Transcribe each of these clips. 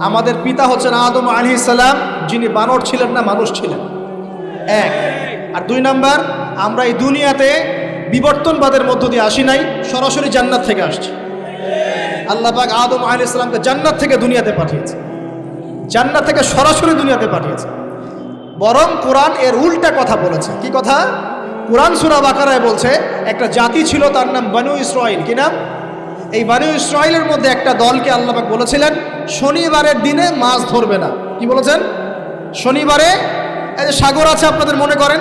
আমাদের পিতা হচ্ছেন আদম আলী সালাম, যিনি বানর ছিলেন না, মানুষ ছিলেন। এক। আর দুই নাম্বার, আমরা এই দুনিয়াতে বিবর্তনবাদের মধ্য দিয়ে আসি নাই, সরাসরি জান্নাত থেকে আসছি। আল্লাহ পাক আদম আলী ইসলামকে জান্নাত থেকে দুনিয়াতে পাঠিয়েছে। জান্নাত থেকে সরাসরি দুনিয়াতে পাঠিয়েছে। বরং কোরআন এর উল্টা কথা বলেছে। কি কথা? কোরআন সুরা বাকারায় বলছে, একটা জাতি ছিল তার নাম বানু ইসরাইল কি নাম? এই বানু ইসরায়েলের মধ্যে একটা দলকে আল্লাহবাক বলেছিলেন, শনিবারের দিনে মাছ ধরবে না। কি বলেছেন? শনিবারে, এই যে সাগর আছে আপনাদের মনে করেন,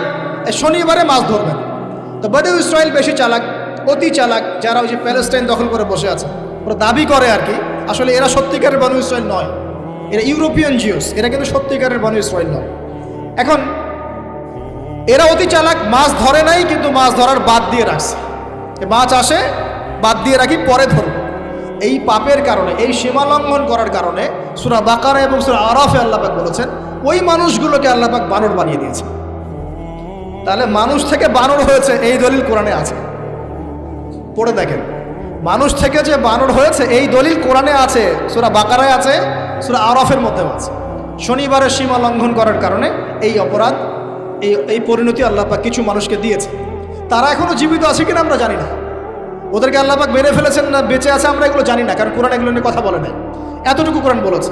এই শনিবারে মাছ ধরবেন তো বানু ইসরায়েল বেশি চালাক, অতি চালাক, যারা ওই যে প্যালেস্টাইন দখল করে বসে আছে, ওরা দাবি করে আর কি, আসলে এরা সত্যিকারের বানু ইসরায়েল নয়। এরা ইউরোপিয়ান জিওস এরা কিন্তু সত্যিকারের বানু ইসরায়েল নয়। এখন, এরা অতি চালাক, মাছ ধরে নাই, কিন্তু মাছ ধরার বাদ দিয়ে রাখছে। মাছ আসে, বাদ দিয়ে রাখি, পরে ধরব। এই পাপের কারণে, এই সীমা লঙ্ঘন করার কারণে সুরা বাকারা এবং সুরা আরাফে আল্লাপাক বলেছেন, ওই মানুষগুলোকে আল্লাপাক বানর বানিয়ে দিয়েছে। তাহলে মানুষ থেকে বানর হয়েছে, এই দলিল কোরআনে আছে। পড়ে দেখেন, মানুষ থেকে যে বানর হয়েছে, এই দলিল কোরআনে আছে, সুরা বাকারায় আছে, সুরা আরফের মধ্যেও আছে। শনিবারের সীমা লঙ্ঘন করার কারণে এই অপরাধ, এই এই পরিণতি আল্লাপাক কিছু মানুষকে দিয়েছে। তারা এখনও জীবিত আছে কিনা আমরা জানি না। ওদেরকে আল্লাপাক মেরে ফেলেছেন না, বেঁচে আছে আমরা এগুলো জানি না, কারণ কোরআন এগুলো নিয়ে কথা বলে নাই। এতটুকু কোরআন বলেছে।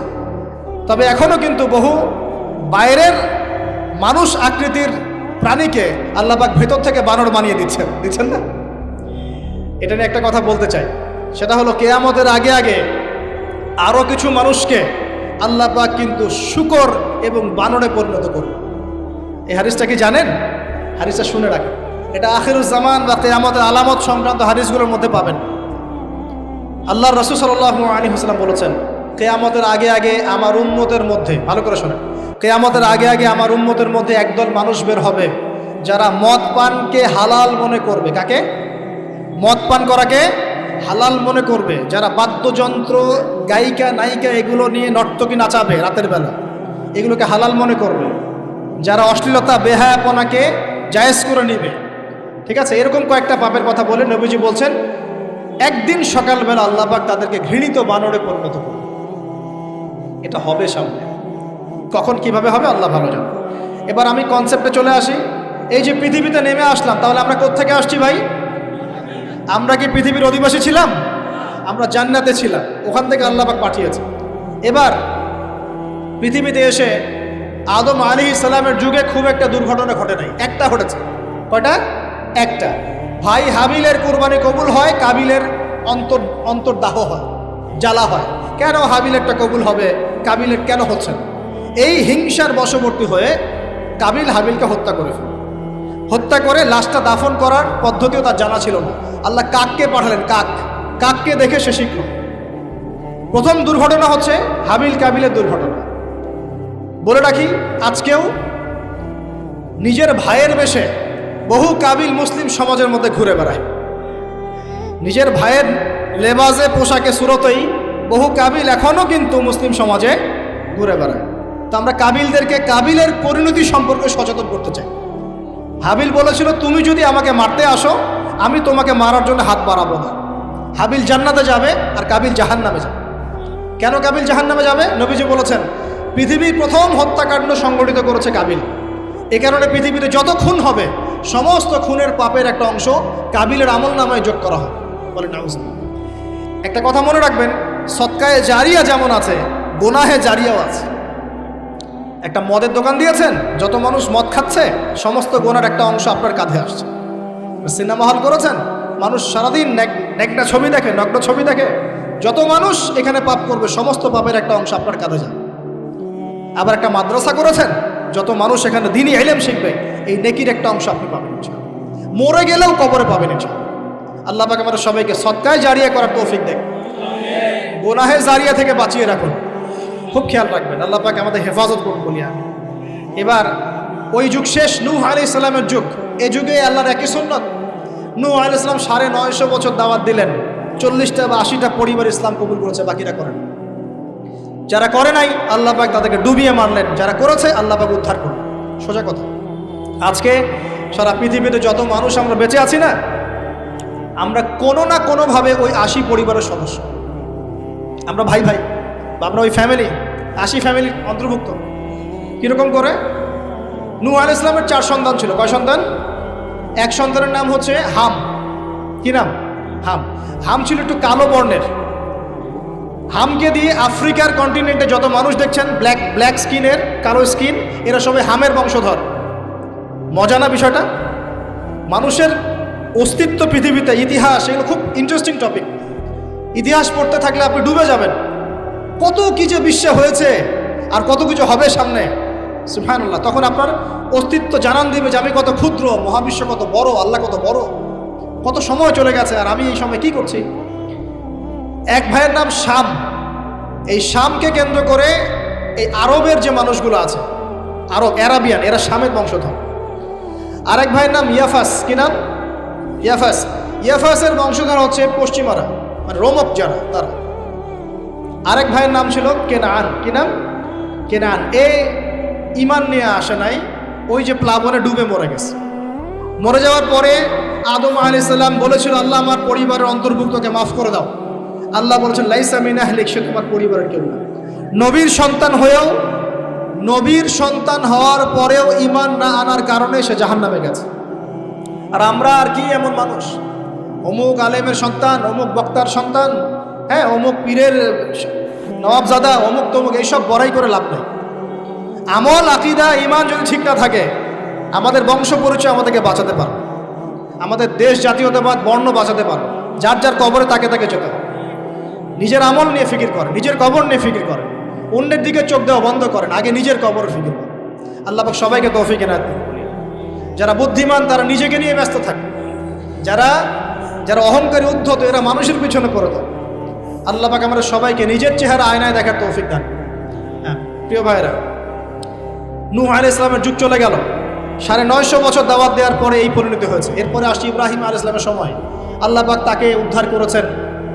তবে এখনও কিন্তু বহু বাইরের মানুষ আকৃতির প্রাণীকে আল্লাপাক ভেতর থেকে বানর বানিয়ে দিচ্ছেন। দিচ্ছেন না? এটা নিয়ে একটা কথা বলতে চাই। সেটা হলো কেয়ামতের আগে আগে আরও কিছু মানুষকে আল্লাহ পাক কিন্তু শুকর এবং বানরে পরিণত করবে এই হারিসটা কি জানেন? হারিসটা শুনে রাখেন। এটা আখিরুজ্জামান বা কেয়ামতের আলামত সংক্রান্ত হাদিসগুলোর মধ্যে পাবেন। আল্লাহ রসুল সাল্লাহ আলী হাসলাম বলেছেন, কেয়ামতের আগে আগে আমার উম্মতের মধ্যে, ভালো করে শোনেন, কেয়ামতের আগে আগে আমার উম্মতের মধ্যে একদল মানুষ বের হবে, যারা মদ পানকে হালাল মনে করবে। কাকে? মদ পান করাকে হালাল মনে করবে। যারা বাদ্যযন্ত্র, গায়িকা, নায়িকা এগুলো নিয়ে নর্তকী নাচাবে রাতের বেলা, এগুলোকে হালাল মনে করবে। যারা অশ্লীলতা, বেহায়াপনাকে জায়েজ করে নিবে ঠিক আছে? এরকম কয়েকটা পাপের কথা বলে নবীজি বলছেন, একদিন সকালবেলা আল্লাপাক তাদেরকে ঘৃণিত বানরে পরিণত করবে এটা হবে সামনে। কখন কীভাবে হবে আল্লাহ ভালো জানে। এবার আমি কনসেপ্টে চলে আসি। এই যে পৃথিবীতে নেমে আসলাম, তাহলে আমরা কোত্থেকে আসছি ভাই? আমরা কি পৃথিবীর অধিবাসী ছিলাম? আমরা জান্নাতে ছিলাম। ওখান থেকে আল্লাপাক পাঠিয়েছে। এবার পৃথিবীতে এসে আদম আলী ইসলামের যুগে খুব একটা দুর্ঘটনা ঘটে নাই। একটা ঘটেছে। কয়টা? একটা। ভাই হাবিলের কুরবানি কবুল হয়, কাবিলের অন্তর অন্তর্দাহ হয়, জ্বালা হয়। কেন হাবিলেরটা কবুল হবে? কাবিলের কেন হচ্ছে না? এই হিংসার বশবর্তী হয়ে কাবিল হাবিলকে হত্যা করে হত্যা করে লাশটা দাফন করার পদ্ধতিও তার জানা ছিল না। আল্লাহ কাককে পাঠালেন, কাক। কাককে দেখে সে শিখল। প্রথম দুর্ঘটনা হচ্ছে হাবিল কাবিলের দুর্ঘটনা। বলে রাখি, আজকেও নিজের ভাইয়ের বেশে বহু কাবিল মুসলিম সমাজের মধ্যে ঘুরে বেড়ায়। নিজের ভাইয়ের লেবাজে পোশাকে সুরতেই বহু কাবিল এখনও কিন্তু মুসলিম সমাজে ঘুরে বেড়ায়। তো আমরা কাবিলদেরকে কাবিলের পরিণতি সম্পর্কে সচেতন করতে চাই। হাবিল বলেছিল, তুমি যদি আমাকে মারতে আসো, আমি তোমাকে মারার জন্য হাত বাড়াবো না। হাবিল জান্নাতে যাবে আর কাবিল জাহান নামে যাবে। কেন কাবিল জাহান নামে যাবে? নবীজি বলেছেন, পৃথিবীর প্রথম হত্যাকাণ্ড সংগঠিত করেছে কাবিল। এ কারণে পৃথিবীতে যত খুন হবে সমস্ত খুনের পাপের একটা অংশ কাবিলের আমল নামায় যোগ করা হয় বলে নাউজ। একটা কথা মনে রাখবেন, সৎকায়ে জারিয়া যেমন আছে, গোনাহে জারিয়াও আছে। একটা মদের দোকান দিয়েছেন, যত মানুষ মদ খাচ্ছে, সমস্ত গোনার একটা অংশ আপনার কাঁধে আসছে। সিনেমা হল করেছেন, মানুষ সারাদিন নেকটা ছবি দেখে, নগ্ন ছবি দেখে, যত মানুষ এখানে পাপ করবে, সমস্ত পাপের একটা অংশ আপনার কাঁধে যায়। আবার একটা মাদ্রাসা করেছেন যত মানুষ এখানে দিনই এলেম শিখবে, এই নেকির একটা অংশ আপনি পাবেন। মরে গেলেও কবরে পাবেন ইনশাআল্লাহ। আল্লাহ আমাদের সবাইকে সৎকায় জারিয়া করার তৌফিক দেখ গোনাহে জারিয়া থেকে বাঁচিয়ে রাখুন। খুব খেয়াল রাখবেন, আল্লাহ পাক আমাদের হেফাজত করুন, বলি আমি। এবার, ওই যুগ শেষ, নূহ আলি ইসলামের যুগ। এ যুগে আল্লাহর একই সুন্নত। নূহ আলি ইসলাম সাড়ে নয়শো বছর দাওয়াত দিলেন। চল্লিশটা বা আশিটা পরিবার ইসলাম কবুল করেছে, বাকিরা করেন। যারা করে নাই, আল্লাহ পাক তাদেরকে ডুবিয়ে মারলেন। যারা করেছে, আল্লাহ পাক উদ্ধার করলেন। সোজা কথা। আজকে সারা পৃথিবীতে যত মানুষ আমরা বেঁচে আছি না, আমরা কোনো না কোনোভাবে ওই আশি পরিবারের সদস্য। আমরা ভাই ভাই, বা আমরা ওই ফ্যামিলি আশি ফ্যামিলির অন্তর্ভুক্ত। কীরকম করে? নূহ আল ইসলামের চার সন্তান ছিল। কয় সন্তান? এক সন্তানের নাম হচ্ছে হাম। কি নাম? হাম। হাম ছিল একটু কালো বর্ণের। হামকে দিয়ে আফ্রিকার কন্টিনেন্টে যত মানুষ দেখছেন ব্ল্যাক ব্ল্যাক স্কিনের কালো স্কিন এরা সবাই হামের বংশধর। মজা না বিষয়টা? মানুষের অস্তিত্ব পৃথিবীতে ইতিহাস, এগুলো খুব ইন্টারেস্টিং টপিক ইতিহাস পড়তে থাকলে আপনি ডুবে যাবেন। কত কি যে বিশ্বে হয়েছে, আর কত কিছু হবে সামনে। সুফানুল্লাহ তখন আপনার অস্তিত্ব জানান দিবে যে আমি কত ক্ষুদ্র, মহাবিশ্ব কত বড়, আল্লাহ কত বড়। কত সময় চলে গেছে, আর আমি এই সময় কি করছি? এক ভাইয়ের নাম শাম। এই শামকে কেন্দ্র করে এই আরবের যে মানুষগুলো আছে আরব অ্যারাবিয়ান, এরা শামের বংশধর। আরেক ভাইয়ের নাম ইয়াফাস, কি নাম? ইয়াফাস। ইয়াফাসের বংশধর হচ্ছে পশ্চিমারা মানে রোমক যারা, তারা। আরেক ভাইয়ের নাম ছিল কেনান, কি নাম? কেনান। এ ইমান নিয়ে আসে নাই, ওই যে প্লাবনে ডুবে মরে গেছে। মরে যাওয়ার পরে আদম আলাইসাল্লাম বলেছিল, আল্লাহ আমার পরিবারের অন্তর্ভুক্তকে মাফ করে দাও। আল্লাহ বলেছেন, লাইসা মিনা হলিক সে তোমার পরিবারের কেউ না। নবীর সন্তান হয়েও, নবীর সন্তান হওয়ার পরেও ইমান না আনার কারণে সে জাহান নামে গেছে। আর আমরা আর কি এমন মানুষ? অমুক আলেমের সন্তান, অমুক বক্তার সন্তান হ্যাঁ অমুক পীরের নবাবজাদা অমুক তমুক, এইসব বড়াই করে লাভ নেই। আমল, আকিদা ইমান যদি ঠিক না থাকে, আমাদের বংশ পরিচয় আমাদেরকে বাঁচাতে পারবে আমাদের দেশ জাতীয়তাবাদ, বর্ণ বাঁচাতে পারবে যার যার কবরে তাকে তাকে যেতে হবে। নিজের আমল নিয়ে ফিকির করে, নিজের কবর নিয়ে ফিকির করে, অন্যের দিকে চোখ দেওয়া বন্ধ করেন আগে নিজের কবর ফিকির করে। আল্লাহ পাক সবাইকে তৌফিক দিন। যারা বুদ্ধিমান, তারা নিজেকে নিয়ে ব্যস্ত থাকে। যারা যারা অহংকারী, উদ্ধত, এরা মানুষের পিছনে পড়ে থাকে। আল্লাহ পাক আমরা সবাইকে নিজের চেহারা, আয়নায় দেখার তৌফিক দান হ্যাঁ প্রিয় ভাইরা নূহ আল ইসলামের যুগ চলে গেল। সাড়ে নয়শো বছর দাওয়াত দেওয়ার পরে এই পরিণতি হয়েছে। এরপরে আসি ইব্রাহিম আল ইসলামের সময়। আল্লাহ পাক তাকে উদ্ধার করেছেন।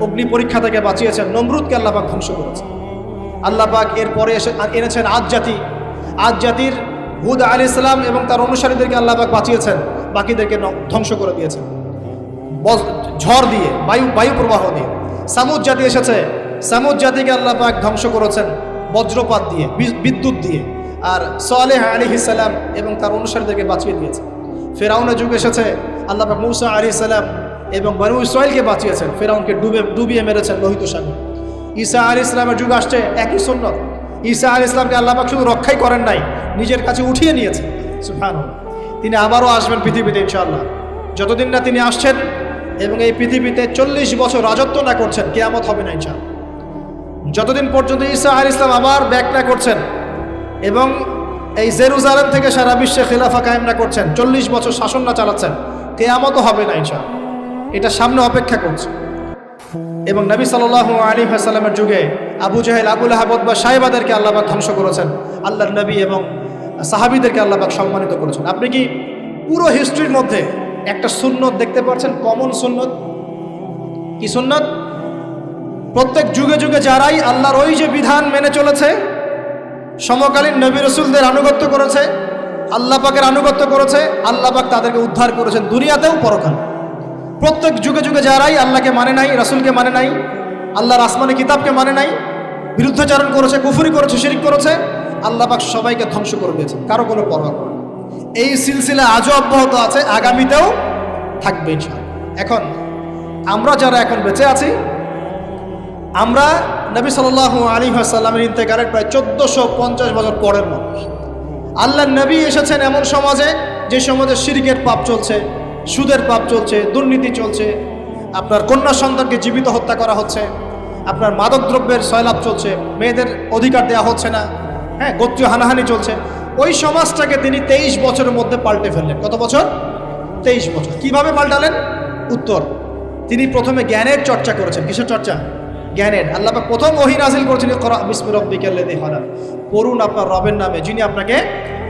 অগ্নি পরীক্ষা থেকে বাঁচিয়েছেন। নমরুদকে আল্লাপাক ধ্বংস করেছেন আল্লাহ পাক এরপরে এসে এনেছেন আজ জাতি। আজ জাতির হুদ আল ইসলাম এবং তার অনুসারীদেরকে আল্লাহ পাক বাঁচিয়েছেন। বাকিদেরকে ধ্বংস করে দিয়েছেন। ঝড় দিয়ে, বায়ু বায়ু প্রবাহ দিয়ে। সামুদ জাতি এসেছে। সামুদ জাতিকে আল্লাহ পাক ধ্বংস করেছেন বজ্রপাত দিয়ে বিদ্যুৎ দিয়ে। আর সালেহ আলী সালাম এবং তার অনুসারীদেরকে বাঁচিয়ে দিয়েছে। ফেরাউনের যুগ এসেছে। আল্লাহ পাক মুসা আলী সালাম এবং বানু ইসরায়েলকে বাঁচিয়েছেন। ফেরাউনকে ডুবে ডুবিয়ে মেরেছেন লোহিত সাগর। ঈসা আলী ইসলামের যুগ আসছে, একই সুন্নত। ঈসা আলী ইসলামকে আল্লাহ পাক শুধু রক্ষাই করেন নাই, নিজের কাছে উঠিয়ে নিয়েছেন। সুফান তিনি আবারও আসবেন পৃথিবীতে, ইনশাআল্লাহ। যতদিন না তিনি আসছেন এবং এই পৃথিবীতে চল্লিশ বছর রাজত্ব না করছেন, কেয়ামত হবে না, ইনশাআল্লাহ। যতদিন পর্যন্ত ঈসা আল ইসলাম আবার ব্যাক না করছেন এবং এই জেরুজালেম থেকে সারা বিশ্বে খেলাফা কায়েম না করছেন, চল্লিশ বছর শাসন না চালাচ্ছেন, কেয়ামতও হবে না, ইনশাআল্লাহ। এটা সামনে অপেক্ষা করছে। এবং নবী সাল্লাহ আলী হাসালামের যুগে আবু জাহেল আবুল আহাবদ বা সাহেবাদেরকে আল্লাহবাক ধ্বংস করেছেন। আল্লাহর নবী এবং সাহাবিদেরকে আল্লাহবাক সম্মানিত করেছেন। আপনি কি পুরো হিস্ট্রির মধ্যে একটা সুন্নত দেখতে পাচ্ছেন? কমন সুন্নত? কি সুন্নত? প্রত্যেক যুগে যুগে যারাই আল্লাহর ওই যে বিধান মেনে চলেছে, সমকালীন নবী রসুলদের আনুগত্য করেছে, আল্লাহ পাকের আনুগত্য করেছে, আল্লাহ পাক তাদেরকে উদ্ধার করেছেন। দুনিয়াতেও পরকাল। প্রত্যেক যুগে যুগে যারাই আল্লাহকে মানে নাই, রাসুলকে মানে নাই, আল্লাহর আসমানি কিতাবকে মানে নাই, বিরুদ্ধাচারণ করেছে, কুফুরি করেছে, শিরিক করেছে, আল্লাহ পাক সবাইকে ধ্বংস করে দিয়েছে কারও কোনো পরোয়া করে এই সিলসিলা আজও অব্যাহত আছে, আগামীতেও থাকবে। এখন, আমরা যারা এখন বেঁচে আছি, আমরা নবী সাল আলী সাল্লামের ইন্তেকারের প্রায় চোদ্দোশো পঞ্চাশ বছর পরের মানুষ। আল্লাহ নবী এসেছেন এমন সমাজে, যে সমাজে সিরিকের পাপ চলছে সুদের পাপ চলছে, দুর্নীতি চলছে, আপনার কন্যা সন্তানকে জীবিত হত্যা করা হচ্ছে, আপনার মাদকদ্রব্যের সয়লাভ চলছে, মেয়েদের অধিকার দেওয়া হচ্ছে না হ্যাঁ গোত্রীয় হানাহানি চলছে। ওই সমাজটাকে তিনি তেইশ বছরের মধ্যে পাল্টে ফেললেন। কত বছর? তেইশ বছর। কীভাবে পাল্টালেন? উত্তর, তিনি প্রথমে জ্ঞানের চর্চা করেছেন। কিসের চর্চা? জ্ঞানের। আল্লাহ প্রথম ওহি নাজিল করেছেন করা বিস্মি রব্বিকাল্লাযী হলাক পড়ুন আপনার রবের নামে, যিনি আপনাকে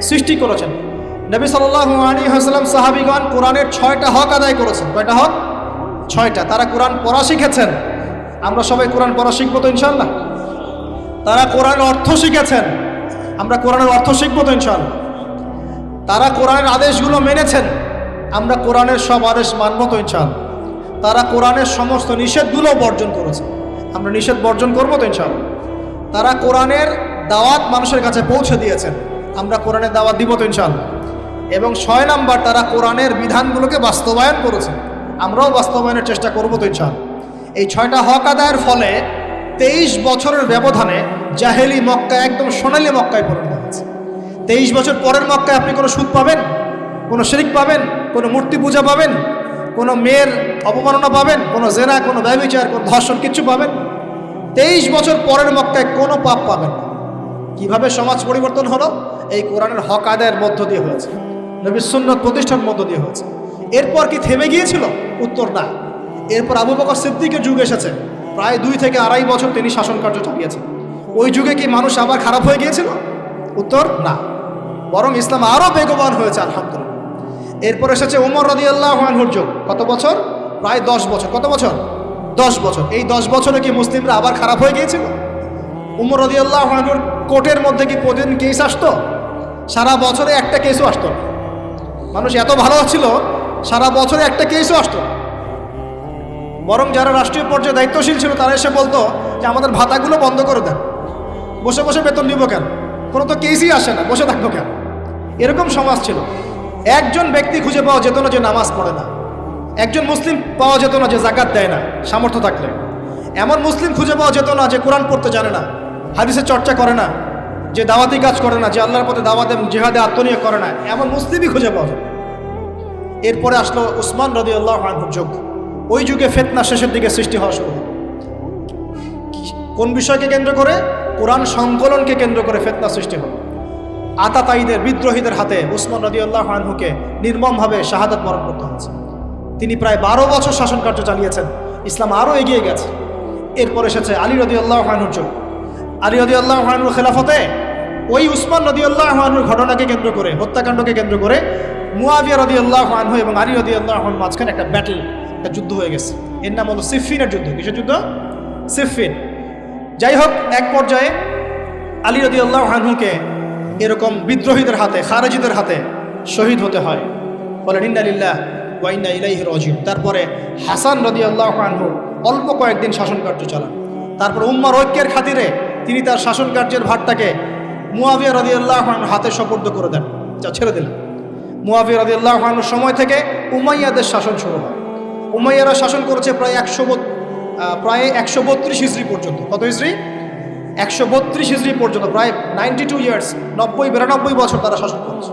সৃষ্টি করেছেন। নবী সাল্লাল্লাহু আলাইহি ওয়াসাল্লাম সাহাবীগণ কোরআনের ছয়টা হক আদায় করেছেন। কয়টা হক? ছয়টা। তারা কোরআন পড়া শিখেছেন। আমরা সবাই কোরআন পড়া শিখব তো ইনশাল্লাহ তারা কোরআনের অর্থ শিখেছেন। আমরা কোরআনের অর্থ শিখব তো ইনশাল্লাহ তারা কোরআনের আদেশগুলো মেনেছেন। আমরা কোরআনের সব আদেশ মানব তো ইনশাল্লাহ তারা কোরআনের সমস্ত নিষেধগুলো বর্জন করেছে। আমরা নিষেধ বর্জন করব তো ইনশাল্লাহ তারা কোরআনের দাওয়াত মানুষের কাছে পৌঁছে দিয়েছেন। আমরা কোরআনের দাওয়াত দিব তো ইনশাআল্লাহ? এবং ছয় নাম্বার তারা কোরআনের বিধানগুলোকে বাস্তবায়ন করেছে। আমরাও বাস্তবায়নের চেষ্টা করব তো ইনশাআল্লাহ। এই ছয়টা হক আদায়ের ফলে তেইশ বছরের ব্যবধানে জাহেলি মক্কা একদম সোনালি মক্কায় পরিণত হয়েছে। তেইশ বছর পরের মক্কায় আপনি কোনো সুদ পাবেন? কোনো শিরিক পাবেন? কোনো মূর্তি পূজা পাবেন? কোনো মেয়ের অপমাননা পাবেন? কোনো জেনা, কোনো ব্যবচার কোনো ধর্ষণ কিচ্ছু পাবেন? তেইশ বছর পরের মক্কায় কোনো পাপ পাবেন না। কীভাবে সমাজ পরিবর্তন হলো? এই কোরআনের হক আদায়ের মধ্য দিয়ে হয়েছে। নবী সুন্নত প্রতিষ্ঠার মধ্য দিয়ে হয়েছে। এরপর কি থেমে গিয়েছিল? উত্তর না। এরপর আবু বকর সিদ্দিকের যুগ এসেছে। প্রায় দুই থেকে আড়াই বছর তিনি শাসন কার্য চালিয়েছেন। ওই যুগে কি মানুষ আবার খারাপ হয়ে গিয়েছিল? উত্তর না। বরং ইসলাম আরও বেগবান হয়েছে, আলহামদুলিল্লাহ। এরপর এসেছে উমর রদি আল্লাহ যুগ। কত বছর? প্রায় দশ বছর। কত বছর? দশ বছর। এই দশ বছরে কি মুসলিমরা আবার খারাপ হয়ে গিয়েছিল? উমর রদি কোর্টের মধ্যে কি প্রতিদিন কেস আসতো? সারা বছরে একটা কেসও আসতো না। মানুষ এত ভালো ছিল, সারা বছরে একটা কেসও আসতো বরং যারা রাষ্ট্রীয় পর্যায়ে দায়িত্বশীল ছিল, তারা এসে বলতো যে, আমাদের ভাতাগুলো বন্ধ করে দেন। বসে বসে বেতন নিব কেন? কোনো তো কেসই আসে না, বসে থাকব কেন? এরকম সমাজ ছিল। একজন ব্যক্তি খুঁজে পাওয়া যেত না যে নামাজ পড়ে না। একজন মুসলিম পাওয়া যেত না যে জাকাত দেয় না, সামর্থ্য থাকলে। এমন মুসলিম খুঁজে পাওয়া যেত না যে কোরআন পড়তে জানে না হাদিসের চর্চা করে না, যে দাওয়াতি কাজ করে না, যে আল্লাহর পথে দাওয়াতে জেহাদে আত্মনিয়োগ করে না, এমন মুসলিমই খুঁজে পাওয়া যেত এরপরে আসলো উসমান রদি আল্লাহ যুগ। ওই যুগে ফেতনা শেষের দিকে সৃষ্টি হওয়া শুরু কোন বিষয়কে কেন্দ্র করে? কোরআন সংকলনকে কেন্দ্র করে ফেতনা সৃষ্টি হলো। আতাতাইদের বিদ্রোহীদের হাতে উসমান রদি আল্লাহ আনহুকে নির্মমভাবে শাহাদাত বরণ করতে হয়েছে। তিনি প্রায় বারো বছর শাসন কার্য চালিয়েছেন। ইসলাম আরও এগিয়ে গেছে। এরপর এসেছে আলী রদি আল্লাহ আনহুর যুগ। আলী রদি আল্লাহ আনহুর খেলাফতে ওই উসমান রদি আল্লাহ আনহুর ঘটনাকে কেন্দ্র করে, হত্যাকাণ্ডকে কেন্দ্র করে মুয়াবিয়া রদি আল্লাহ আনহু এবং আলী রদি আল্লাহ মাঝখানে একটা ব্যাটল একটা যুদ্ধ হয়ে গেছে। এর নাম হলো সিফিনের যুদ্ধ। কিসের যুদ্ধ? সিফিন। যাই হোক, এক পর্যায়ে আলী রদি আল্লাহ আনহুকে এরকম বিদ্রোহীদের হাতে, খারেজিদের হাতে শহীদ হতে হয়। বলেন ইন্দালিল্লাহ ওয়াইন্না ইলাইহি রাজিউন। তারপরে হাসান রদি আল্লাহ আনহু অল্প কয়েকদিন শাসন কার্য চালান। তারপর উম্মার ঐক্যের খাতিরে তিনি তার শাসন কার্যের ভারটাকে মুয়াবিয়া রদি আল্লাহ হাতে সপর্দ করে দেন। যা ছেড়ে দিলেন। মুয়াবিয়া রদি আল্লাহ আনহুর সময় থেকে উমাইয়াদের শাসন শুরু হয়। উমাইয়ারা শাসন করেছে প্রায় একশো প্রায় একশো বত্রিশ হিজড়ি পর্যন্ত। কত হিজড়ি একশো বত্রিশ হিজড়ি পর্যন্ত, প্রায় নাইনটি টু ইয়ার্স, নব্বই, বিরানব্বই বছর তারা শাসন করেছে।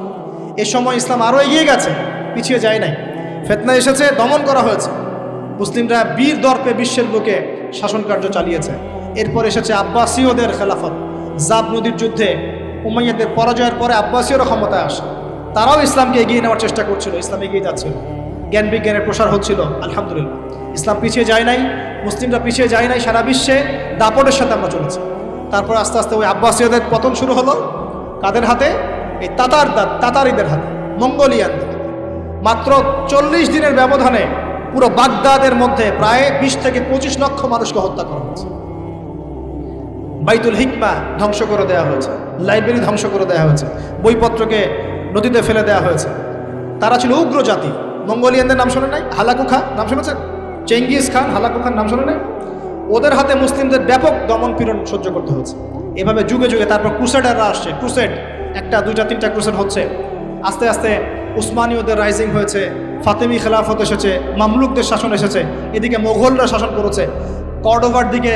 এ সময় ইসলাম আরও এগিয়ে গেছে, পিছিয়ে যায় নাই। ফেতনা এসেছে, দমন করা হয়েছে। মুসলিমরা বীর দর্পে বিশ্বের বুকে শাসন কার্য চালিয়েছে। এরপর এসেছে আব্বাসীয়দের খেলাফত। জাব নদীর যুদ্ধে উমাইয়াদের পরাজয়ের পরে আব্বাসীয়রা ক্ষমতায় আসে। তারাও ইসলামকে এগিয়ে নেওয়ার চেষ্টা করছিল, ইসলাম এগিয়ে যাচ্ছিল। জ্ঞান বিজ্ঞানের প্রসার হচ্ছিল, আলহামদুলিল্লাহ। ইসলাম পিছিয়ে যায় নাই, মুসলিমরা পিছিয়ে যায় নাই, সারা বিশ্বে দাপটের সাথে আমরা চলেছি। তারপর আস্তে আস্তে ওই আব্বাসীয়দের পতন শুরু হলো, কাদের হাতে? এই তাতার তাতারিদের হাতে, মঙ্গোলিয়ানদের মাত্র চল্লিশ দিনের ব্যবধানে পুরো বাগদাদের মধ্যে প্রায় বিশ থেকে পঁচিশ লক্ষ মানুষকে হত্যা করা হয়েছে। বাইতুল হিকমা ধ্বংস করে দেওয়া হয়েছে, লাইব্রেরি ধ্বংস করে দেওয়া হয়েছে। বইপত্রকে নদীতে ফেলে দেওয়া হয়েছে। তারা ছিল উগ্র জাতি। মঙ্গোলিয়ানদের নাম শোনে নাই? হালাকু খা নাম শুনেছেন? চেঙ্গিস খান, হালাকু খান নাম শোনে নাই? ওদের হাতে মুসলিমদের ব্যাপক দমন পীড়ন সহ্য করতে হচ্ছে এভাবে যুগে যুগে তারপর ক্রুসেডাররা আসছে। ক্রুসেড, একটা, দুইটা, তিনটা ক্রুসেড হচ্ছে। আস্তে আস্তে উসমানীয়দের রাইজিং হয়েছে। ফাতেমি খেলাফত এসেছে। মামলুকদের শাসন এসেছে। এদিকে মোগলরা শাসন করেছে। কর্ডোভার দিকে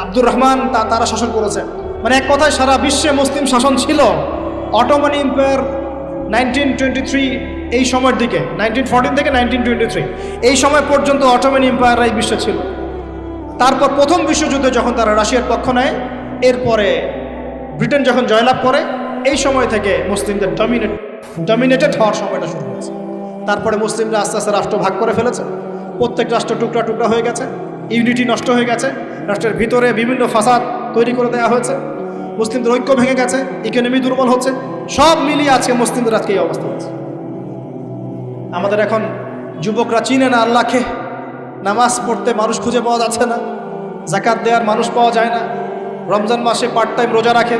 আব্দুর রহমান তারা শাসন করেছে। মানে এক কথায় সারা বিশ্বে মুসলিম শাসন ছিল। Ottoman empire nineteen twenty three, এই সময়ের দিকে, নাইনটিন থেকে নাইনটিন টোয়েন্টি থ্রি, এই সময় পর্যন্ত অটোমান এম্পায়াররা এই বিশ্বে ছিল। তারপর প্রথম বিশ্বযুদ্ধে যখন তারা রাশিয়ার পক্ষ নেয়, এরপরে ব্রিটেন যখন জয়লাভ করে, এই সময় থেকে মুসলিমদের ডমিনেট ডমিনেটেড হওয়ার সময়টা শুরু হয়েছে। তারপরে মুসলিমরা আস্তে আস্তে রাষ্ট্র ভাগ করে ফেলেছে। প্রত্যেক রাষ্ট্র টুকরা টুকরা হয়ে গেছে, ইউনিটি নষ্ট হয়ে গেছে, রাষ্ট্রের ভিতরে বিভিন্ন ফাসাদ তৈরি করে দেওয়া হয়েছে। মুসলিমদের ঐক্য ভেঙে গেছে ইকোনমি দুর্বল হচ্ছে, সব মিলিয়ে আজকে মুসলিমদের আজকে এই অবস্থা হচ্ছে। আমাদের এখন যুবকরা চিনে না আল্লাহকে, নামাজ পড়তে মানুষ খুঁজে পাওয়া যাচ্ছে না, জাকাত দেওয়ার মানুষ পাওয়া যায় না, রমজান মাসে পার্ট টাইম রোজা রাখে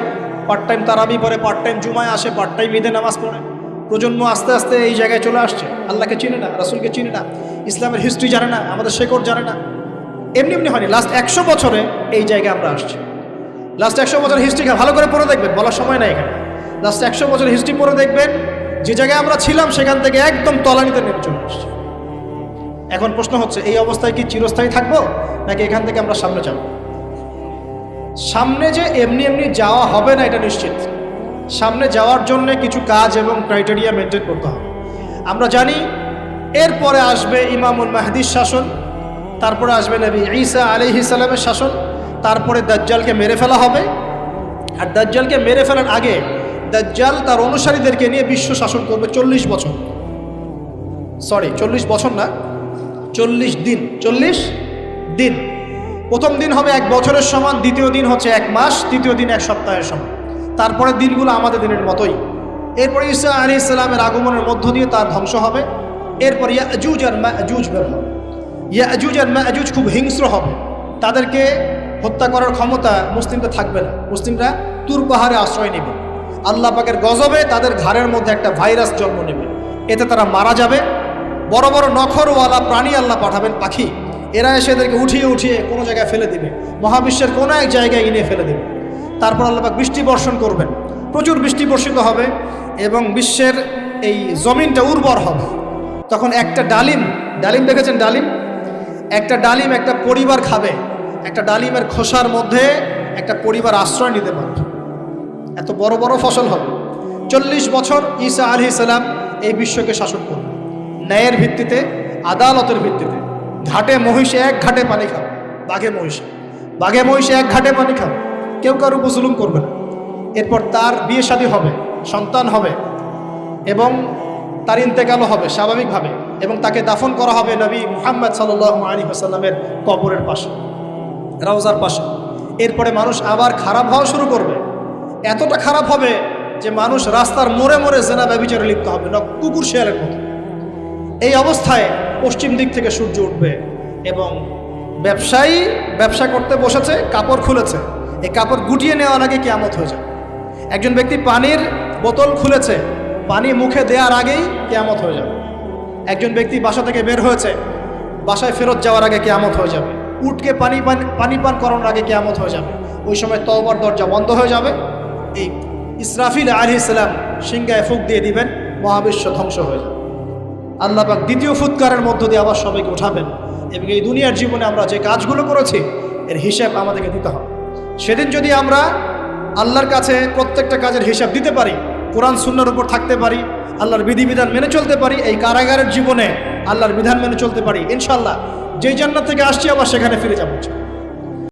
পার্ট টাইম তারাবি পরে পার্ট টাইম জুমায় আসে পার্ট টাইম ঈদে নামাজ পড়ে। প্রজন্ম আস্তে আস্তে এই জায়গায় চলে আসছে, আল্লাহকে চিনে না, রাসুলকে চিনে না, ইসলামের হিস্ট্রি জানে না, আমাদের শেকড় জানে না। এমনি এমনি হয়নি লাস্ট একশো বছরে এই জায়গায় আমরা আসছি। লাস্ট একশো বছর হিস্ট্রি ভালো করে পড়ে দেখবেন, বলার সময় নাই এখানে। লাস্ট একশো বছর হিস্ট্রি পড়ে দেখবেন, যে জায়গায় আমরা ছিলাম সেখান থেকে একদম তলানিতে নেমে চলে এসেছি এখন প্রশ্ন হচ্ছে, এই অবস্থায় কি চিরস্থায়ী থাকব, নাকি এখান থেকে আমরা সামনে যাব? সামনে যে এমনি এমনি যাওয়া হবে না, এটা নিশ্চিত। সামনে যাওয়ার জন্য কিছু কাজ এবং ক্রাইটেরিয়া মেনটেন করতে হবে। আমরা জানি, এরপরে আসবে ইমামুল মাহদির শাসন, তারপরে আসবে নবী ঈসা আলিহি সালামের শাসন তারপরে দাজ্জালকে মেরে ফেলা হবে। আর দাজ্জালকে মেরে ফেলার আগে দাজ্জাল তার অনুসারীদেরকে নিয়ে বিশ্ব শাসন করবে চল্লিশ বছর। সরি চল্লিশ বছর না, চল্লিশ দিন চল্লিশ দিন। প্রথম দিন হবে এক বছরের সমান, দ্বিতীয় দিন হচ্ছে এক মাস, তৃতীয় দিন এক সপ্তাহের সমান। তারপরে দিনগুলো আমাদের দিনের মতোই। এরপরে ঈসা আলী ইসলামের আগমনের মধ্য দিয়ে তার ধ্বংস হবে। এরপর ইয়াজুজ আর মাজুজ বের হবে। ইয়াজুজ আর মাজুজ খুব হিংস্র হবে। তাদেরকে হত্যা করার ক্ষমতা মুসলিমদের থাকবে না। মুসলিমরা তুর পাহাড়ে আশ্রয় নেবে। আল্লাহ পাকের গজবে তাদের ঘাড়ের মধ্যে একটা ভাইরাস জন্ম নেবে। এতে তারা মারা যাবে। বড় বড় নখরওয়ালা প্রাণী আল্লাহ পাঠাবেন পাখি। এরা এসে এদেরকে উঠিয়ে উঠিয়ে কোনো জায়গায় ফেলে দিবে। মহাবিশ্বের কোনো এক জায়গায় এনে ফেলে দেবে। তারপর আল্লাপাক বৃষ্টি বর্ষণ করবেন। প্রচুর বৃষ্টি বর্ষিত হবে এবং বিশ্বের এই জমিনটা উর্বর হবে। তখন একটা ডালিম ডালিম দেখেছেন ডালিম? একটা ডালিম একটা পরিবার খাবে। একটা ডালিমের খোসার মধ্যে একটা পরিবার আশ্রয় নিতে পারবে এত বড় বড় ফসল হবে। চল্লিশ বছর ঈসা আলি সালাম এই বিশ্বকে শাসন করবে ন্যায়ের ভিত্তিতে, আদালতের ভিত্তিতে। ঘাটে মহিষে এক ঘাটে পানি খাবে বাঘে মহিষে। বাঘে মহিষে এক ঘাটে পানি খাবে কেউ কারও উপর করবে না। এরপর তার বিয়ে শাদী হবে, সন্তান হবে এবং তার ইন্তেকালও হবে স্বাভাবিকভাবে এবং তাকে দাফন করা হবে নবী মুহাম্মদ সাল্লাহ আলী কবরের পাশে। রাউজার পাশে। এরপরে মানুষ আবার খারাপ হওয়া শুরু করবে। এতটা খারাপ হবে যে মানুষ রাস্তার মোড়ে মোড়ে জেনা ব্যবচারে লিপ্ত হবে, না কুকুর শেয়ালের মতো। এই অবস্থায় পশ্চিম দিক থেকে সূর্য উঠবে এবং ব্যবসায়ী ব্যবসা করতে বসেছে, কাপড় খুলেছে। এই কাপড় গুটিয়ে নেওয়ার আগে কেয়ামত হয়ে যাবে। একজন ব্যক্তি পানির বোতল খুলেছে, পানি মুখে দেওয়ার আগেই কেয়ামত হয়ে যাবে। একজন ব্যক্তি বাসা থেকে বের হয়েছে, বাসায় ফেরত যাওয়ার আগে কেয়ামত হয়ে যাবে। উঠকে পানি পান পানি পান করানোর আগে কেয়ামত হয়ে যাবে। ওই সময় তওবার দরজা বন্ধ হয়ে যাবে। এই ইসরাফিল আলি ইসলাম সিংগায় ফুক দিয়ে দিবেন, মহাবিশ্ব ধ্বংস হয়ে যাবে। আল্লাহ পাক দ্বিতীয় ফুৎকারের মধ্য দিয়ে আবার সবাইকে উঠাবেন এবং এই দুনিয়ার জীবনে আমরা যে কাজগুলো করেছি, এর হিসাব আমাদেরকে দিতে হবে। সেদিন যদি আমরা আল্লাহর কাছে প্রত্যেকটা কাজের হিসাব দিতে পারি, কোরআন শূন্যর উপর থাকতে পারি, আল্লাহর বিধিবিধান মেনে চলতে পারি, এই কারাগারের জীবনে আল্লাহর বিধান মেনে চলতে পারি ইনশাল্লাহ যেই জান্নাত থেকে আসছি আবার সেখানে ফিরে যাব।